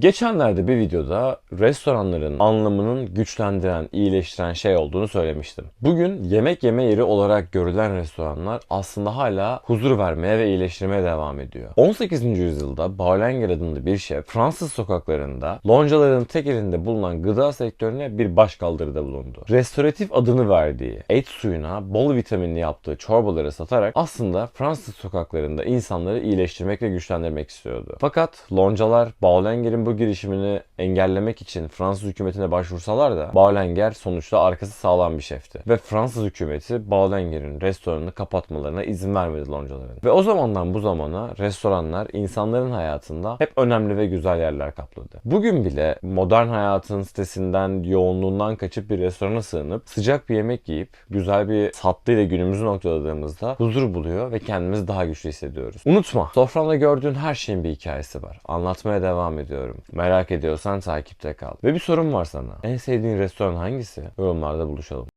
Geçenlerde bir videoda restoranların anlamının güçlendiren, iyileştiren şey olduğunu söylemiştim. Bugün yemek yeme yeri olarak görülen restoranlar aslında hala huzur vermeye ve iyileştirmeye devam ediyor. 18. yüzyılda Baulenger adında bir şef Fransız sokaklarında loncaların tek elinde bulunan gıda sektörüne bir başkaldırıda bulundu. Restoratif adını verdiği et suyuna bol vitaminli yaptığı çorbaları satarak aslında Fransız sokaklarında insanları iyileştirmek ve güçlendirmek istiyordu. Fakat loncalar Baulenger'in bu girişimini engellemek için Fransız hükümetine başvursalar da Baulenger sonuçta arkası sağlam bir şefti. Ve Fransız hükümeti Baulenger'in restoranını kapatmalarına izin vermedi loncaların. Ve o zamandan bu zamana restoranlar insanların hayatında hep önemli ve güzel yerler kapladı. Bugün bile modern hayatın sitesinden, yoğunluğundan kaçıp bir restorana sığınıp sıcak bir yemek yiyip güzel bir tatlıyla günümüzü noktaladığımızda huzur buluyor ve kendimizi daha güçlü hissediyoruz. Unutma, sofranda gördüğün her şeyin bir hikayesi var. Anlatmaya devam ediyorum. Merak ediyorsan takipte kal. Ve bir sorum var sana. En sevdiğin restoran hangisi? Yorumlarda buluşalım.